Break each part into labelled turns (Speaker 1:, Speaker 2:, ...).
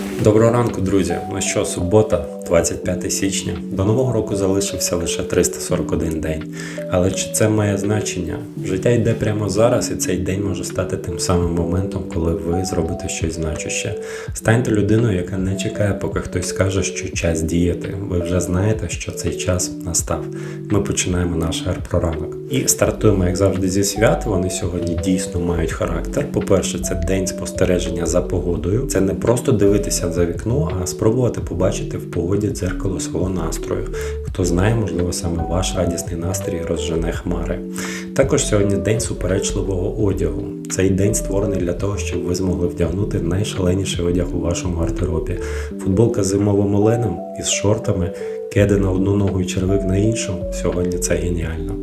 Speaker 1: Доброго ранку, друзі. Ну що, субота, 25 січня. До нового року залишився лише 341 день. Але чи це має значення? Життя йде прямо зараз, і цей день може стати тим самим моментом, коли ви зробите щось значуще. Станьте людиною, яка не чекає, поки хтось скаже, що час діяти. Ви вже знаєте, що цей час настав. Ми починаємо наш ранок. І стартуємо, як завжди, зі свят. Вони сьогодні дійсно мають характер. По-перше, це день спостереження за погодою. Це не просто дивитися за вікно, а спробувати побачити в погоді дзеркало свого настрою. Хто знає, можливо, саме ваш радісний настрій розжене хмари. Також сьогодні день суперечливого одягу. Цей день створений для того, щоб ви змогли вдягнути найшаленіший одяг у вашому гардеробі. Футболка з зимовим оленем із шортами, кеди на одну ногу і червик на іншу. Сьогодні це геніально.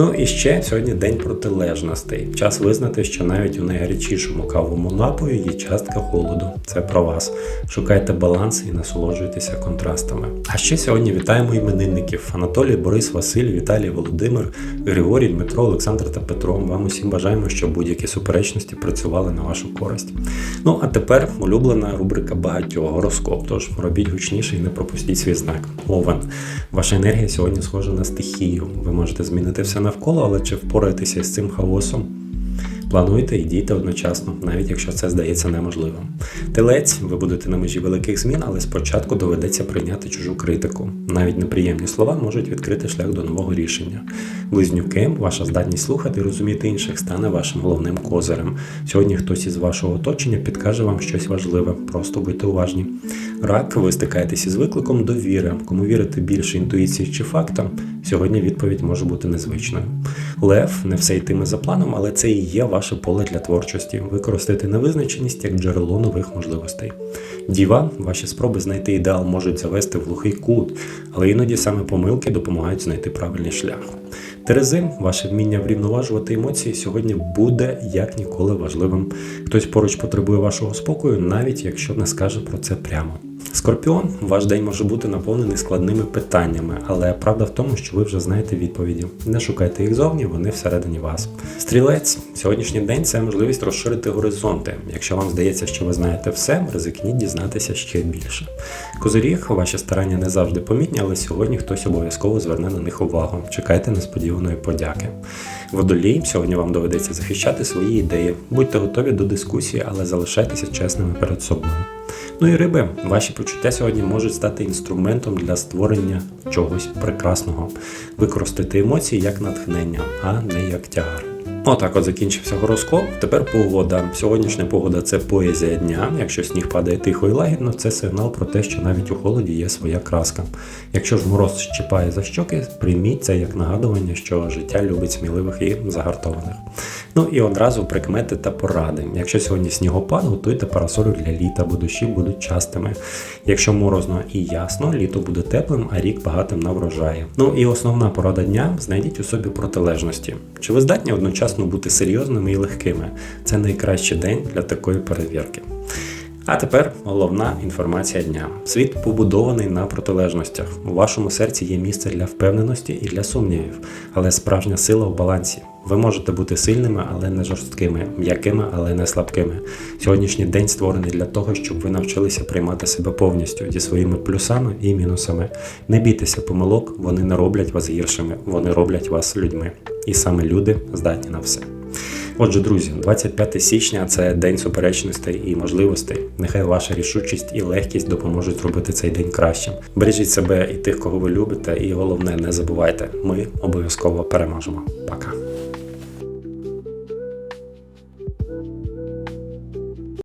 Speaker 1: Ну і ще сьогодні день протилежностей. Час визнати, що навіть у найгарячішому кавовому напою є частка холоду. Це про вас. Шукайте баланс і насолоджуйтеся контрастами. А ще сьогодні вітаємо іменинників: Анатолій, Борис, Василь, Віталій, Володимир, Григорій, Дмитро, Олександр та Петро. Вам усім бажаємо, щоб будь-які суперечності працювали на вашу користь. Ну а тепер улюблена рубрика багатьох гороскоп. Тож робіть гучніше і не пропустіть свій знак. Овен. Ваша енергія сьогодні схожа на стихію. Ви можете змінити все навколо, але чи впораєтеся з цим хаосом? Плануйте і дійте одночасно, навіть якщо це здається неможливим. Телець, ви будете на межі великих змін, але спочатку доведеться прийняти чужу критику. Навіть неприємні слова можуть відкрити шлях до нового рішення. Близнюки, ваша здатність слухати і розуміти інших стане вашим головним козирем. Сьогодні хтось із вашого оточення підкаже вам щось важливе, просто будьте уважні. Рак, ви стикаєтесь із викликом довіри. Кому вірити більше інтуїції чи фактам, сьогодні відповідь може бути незвичною. Лев, не все йтиме за планом, але це і є ваше поле для творчості. Використайте невизначеність як джерело нових можливостей. Діва, ваші спроби знайти ідеал можуть завести в глухий кут, але іноді саме помилки допомагають знайти правильний шлях. Терези, ваше вміння врівноважувати емоції сьогодні буде як ніколи важливим. Хтось поруч потребує вашого спокою, навіть якщо не скаже про це прямо. Скорпіон, ваш день може бути наповнений складними питаннями, але правда в тому, що ви вже знаєте відповіді. Не шукайте їх зовні, вони всередині вас. Стрілець, сьогоднішній день це можливість розширити горизонти. Якщо вам здається, що ви знаєте все, ризикніть дізнатися ще більше. Козиріг, ваші старання не завжди помітні, але сьогодні хтось обов'язково зверне на них увагу. Чекайте несподіваної подяки. Водолій, сьогодні вам доведеться захищати свої ідеї. Будьте готові до дискусії, але залишайтеся чесними перед собою. Ну і риби, ваші почуття сьогодні можуть стати інструментом для створення чогось прекрасного. Використайте емоції як натхнення, а не як тягар. Отак от закінчився гороскоп. Тепер погода. Сьогоднішня погода це поезія дня. Якщо сніг падає тихо і лагідно, це сигнал про те, що навіть у холоді є своя краска. Якщо ж мороз щипає за щоки, прийміть це як нагадування, що життя любить сміливих і загартованих. Ну і одразу прикмети та поради. Якщо сьогодні снігопад, готуйте парасолю для літа, бо дощі будуть частими. Якщо морозно і ясно, літо буде теплим, а рік багатим на врожаї. Ну і основна порада дня знайдіть у собі протилежності. Чи ви здатні одночасно бути серйозними і легкими? Це найкращий день для такої перевірки. А тепер головна інформація дня. Світ побудований на протилежностях. У вашому серці є місце для впевненості і для сумнівів, але справжня сила в балансі. Ви можете бути сильними, але не жорсткими, м'якими, але не слабкими. Сьогоднішній день створений для того, щоб ви навчилися приймати себе повністю зі своїми плюсами і мінусами. Не бійтеся помилок, вони не роблять вас гіршими, вони роблять вас людьми. І саме люди здатні на все. Отже, друзі, 25 січня це день суперечностей і можливостей. Нехай ваша рішучість і легкість допоможуть зробити цей день кращим. Бережіть себе і тих, кого ви любите, і головне, не забувайте, ми обов'язково переможемо. Пока.